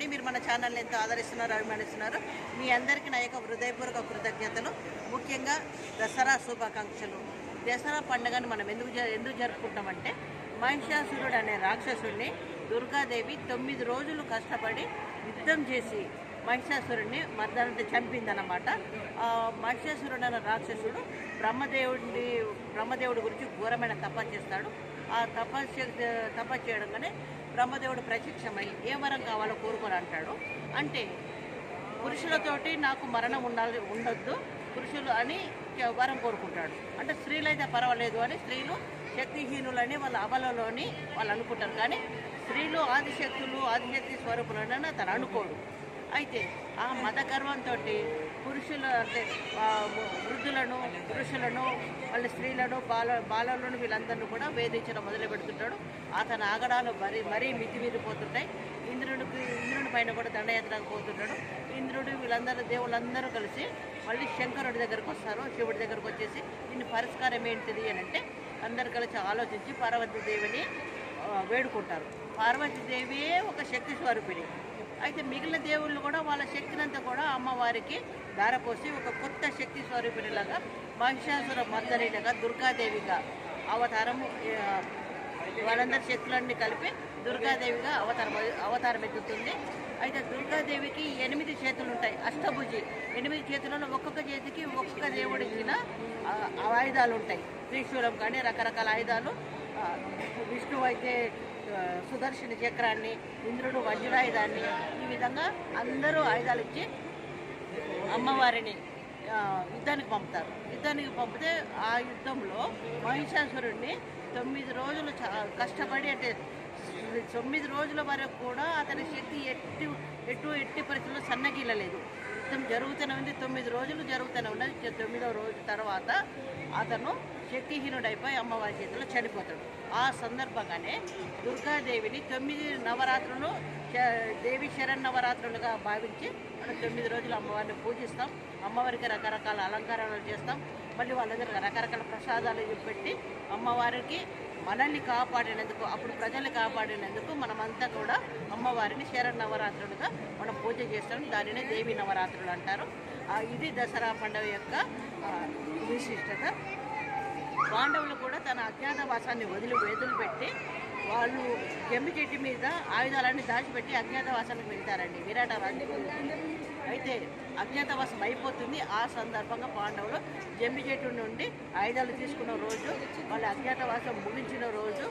అండి మీరు మన ఛానల్ని ఎంతో ఆదరిస్తున్నారు అభిమానిస్తున్నారు. మీ అందరికీ నా యొక్క హృదయపూర్వక కృతజ్ఞతలు. ముఖ్యంగా దసరా శుభాకాంక్షలు. దసరా పండుగను మనం ఎందుకు ఎందుకు జరుపుకుంటామంటే మహిషాసురుడు అనే రాక్షసుడిని దుర్గాదేవి తొమ్మిది రోజులు కష్టపడి యుద్ధం చేసి మహిషాసురుడిని మర్దనంత చంపిందనమాట మహిషాసురుడు అనే రాక్షసుడు బ్రహ్మదేవుడి బ్రహ్మదేవుడి గురించి ఘోరమైన తప్ప చేస్తాడు. ఆ తపస్సు తపస్సు చేయడంగానే బ్రహ్మదేవుడు ప్రత్యక్షమై ఏ వరం కావాలో కోరుకొని అంటాడు అంటే పురుషులతోటి నాకు మరణం ఉండాలి ఉండొద్దు పురుషులు అని వరం కోరుకుంటాడు. అంటే స్త్రీలైతే పర్వాలేదు అని స్త్రీలు శక్తిహీనులని వాళ్ళ అవలలోని వాళ్ళు అనుకుంటారు. కానీ స్త్రీలు ఆదిశక్తులు ఆదిశక్తి స్వరూపులని అతను అనుకోడు. అయితే ఆ మత గర్వంతో పురుషులు అంటే వృద్ధులను పురుషులను వాళ్ళ స్త్రీలను బాల బాలలను వీళ్ళందరినీ కూడా వేధించడం మొదలు పెడుతుంటాడు. అతని ఆగడాలు మరీ మరీ మితిమీరిపోతుంటాయి. ఇంద్రుడికి ఇంద్రుడి పైన కూడా దండయాత్రకు పోతుంటాడు. ఇంద్రుడు వీళ్ళందరూ దేవుళ్ళందరూ కలిసి మళ్ళీ శంకరుడి దగ్గరకు వస్తారు. శివుడి దగ్గరకు వచ్చేసి దీని పరిష్కారం ఏంటిది? అని అంటే అందరు కలిసి ఆలోచించి పార్వతీదేవిని వేడుకుంటారు. పార్వతీదేవియే ఒక శక్తి స్వరూపిణి. అయితే మిగిలిన దేవుళ్ళు కూడా వాళ్ళ శక్తినంతా కూడా అమ్మవారికి దారపోసి ఒక కొత్త శక్తి స్వరూపిణిలాగా మహిషాసుర మర్దనిలాగా దుర్గాదేవిగా అవతారము వాళ్ళందరి శక్తులన్నీ కలిపి దుర్గాదేవిగా అవతారం అవతారం ఎత్తుతుంది. అయితే దుర్గాదేవికి ఎనిమిది చేతులు ఉంటాయి. అష్టభుజి. ఎనిమిది చేతులలో ఒక్కొక్క చేతికి ఒక్కొక్క దేవుడికి ఆయుధాలు ఉంటాయి. త్రిశూలం కానీ రకరకాల ఆయుధాలు. విష్ణువు అయితే సుదర్శన చక్రాన్ని ఇంద్రుడు వజ్రాయుధాన్ని ఈ విధంగా అందరూ ఆయుధాలు ఇచ్చి అమ్మవారిని యుద్ధానికి పంపుతారు. యుద్ధానికి పంపితే ఆ యుద్ధంలో మహిషాసురుణ్ణి తొమ్మిది రోజులు కష్టపడి అంటే తొమ్మిది రోజుల వరకు కూడా అతని శక్తి ఎట్టి ఎటు ఎట్టి పరిస్థితుల్లో సన్నగిల్లలేదు. యుద్ధం జరుగుతూనే ఉంది. తొమ్మిది రోజులు జరుగుతూనే ఉన్నది. తొమ్మిదో తొమ్మిదవ రోజు తర్వాత అతను శక్తిహీనుడైపోయి అమ్మవారి చేతిలో చనిపోతాడు. ఆ సందర్భంగానే దుర్గాదేవిని తొమ్మిది నవరాత్రులు శ- దేవి శరన్నవరాత్రులుగా భావించి మనం తొమ్మిది రోజులు అమ్మవారిని పూజిస్తాం. అమ్మవారికి రకరకాల అలంకారాలు చేస్తాం. మళ్ళీ వాళ్ళందరూ రకరకాల ప్రసాదాలు పెట్టి అమ్మవారికి మనల్ని కాపాడినందుకు అప్పుడు ప్రజల్ని కాపాడినందుకు మనమంతా కూడా అమ్మవారిని శరన్నవరాత్రులుగా మనం పూజ చేస్తాం. దానినే దేవి నవరాత్రులు అంటారు. ఇది దసరా పండుగ యొక్క విశిష్టత. పాండవులు కూడా తన అజ్ఞాతవాసాన్ని వదిలి వదిలిపెట్టి వాళ్ళు జమ్మి చెట్టు మీద ఆయుధాలన్నీ దాచిపెట్టి అజ్ఞాతవాసానికి వెళ్తారండి. విరాట అయితే అజ్ఞాతవాసం అయిపోతుంది. ఆ సందర్భంగా పాండవులు జమ్మి చెట్టు నుండి ఆయుధాలు తీసుకున్న రోజు వాళ్ళ అజ్ఞాతవాసం ముగించిన రోజు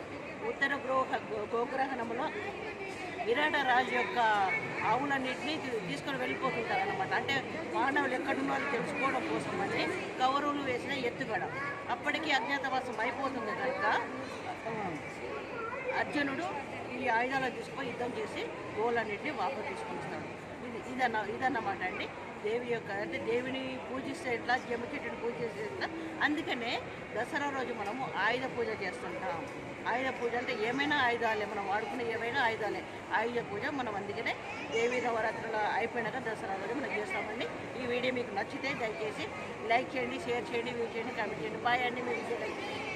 ఉత్తర గృహ గోగ్రహణంలో విరాట రాజు యొక్క ఆవులన్నింటినీ తీసుకొని వెళ్ళిపోతుంటారు అనమాట అంటే మానవులు ఎక్కడున్నారో తెలుసుకోవడం కోసం అని కౌరవులు వేసిన ఎత్తుగడ. అప్పటికి అజ్ఞాతవాసం అయిపోతుంది కనుక అర్జునుడు ఈ ఆయుధాలు తీసుకొని యుద్ధం చేసి గోలన్నింటినీ వాపసు తీసుకొస్తాడు. ఇది ఇదన్న ఇదన్నమాట అండి. దేవి యొక్క అంటే దేవిని పూజిస్తే ఎట్లా? జమచెట్టుని పూజ పూజిస్తే ఎట్లా? అందుకనే దసరా రోజు మనము ఆయుధ పూజ చేస్తుంటాం. ఆయుధ పూజ అంటే ఏమైనా ఆయుధాలే మనం వాడుకునే ఏమైనా ఆయుధాలే. ఆయుధ పూజ మనం అందుకనే దేవి నవరాత్రులు అయిపోయినాక దసరా రోజు మనం చేస్తామండి. ఈ వీడియో మీకు నచ్చితే దయచేసి లైక్ చేయండి షేర్ చేయండి వ్యూ చేయండి కామెంట్ చేయండి. బాయ్ అండి. మీ విజయలక్ష్మి